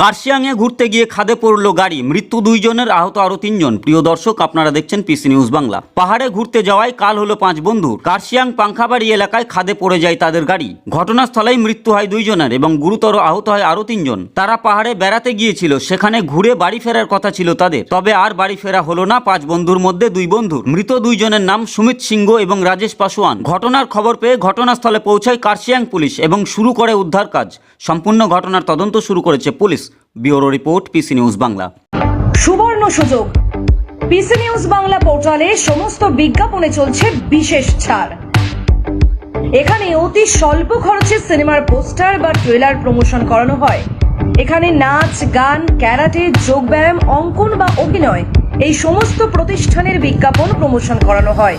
কার্শিয়াংয়ে ঘুরতে গিয়ে খাদে পড়ল গাড়ি। মৃত্যু দুইজনের, আহত আরও তিনজন। প্রিয় দর্শক, আপনারা দেখছেন পিসি নিউজ বাংলা। পাহাড়ে ঘুরতে যাওয়ায় কাল হলো পাঁচ বন্ধুর। কার্শিয়াং পাংখাবাড়ি এলাকায় খাদে পড়ে যায় তাদের গাড়ি। ঘটনাস্থলেই মৃত্যু হয় দুইজনের এবং গুরুতর আহত হয় আরও তিনজন। তারা পাহাড়ে বেড়াতে গিয়েছিল, সেখানে ঘুরে বাড়ি ফেরার কথা ছিল তাদের। তবে আর বাড়ি ফেরা হলো না পাঁচ বন্ধুর মধ্যে দুই বন্ধুর। মৃত দুইজনের নাম সুমিত সিংহ এবং রাজেশ পাসওয়ান ঘটনার খবর পেয়ে ঘটনাস্থলে পৌঁছায় কার্শিয়াং পুলিশ এবং শুরু করে উদ্ধার কাজ। সম্পূর্ণ ঘটনার তদন্ত শুরু করেছে police. Bureau report, PC news Bangla. সুবর্ণ সুযোগ। পিসি নিউজ বাংলা পোর্টালে সমস্ত বিজ্ঞাপনে চলছে বিশেষ ছাড়। এখানে অতি স্বল্প খরচে সিনেমার পোস্টার বা ট্রেলার প্রমোশন করানো হয়। এখানে নাচ, গান, ক্যারাটে, যোগব্যায়াম, অঙ্কন বা অভিনয় এই সমস্ত প্রতিষ্ঠানের বিজ্ঞাপন প্রমোশন করানো হয়।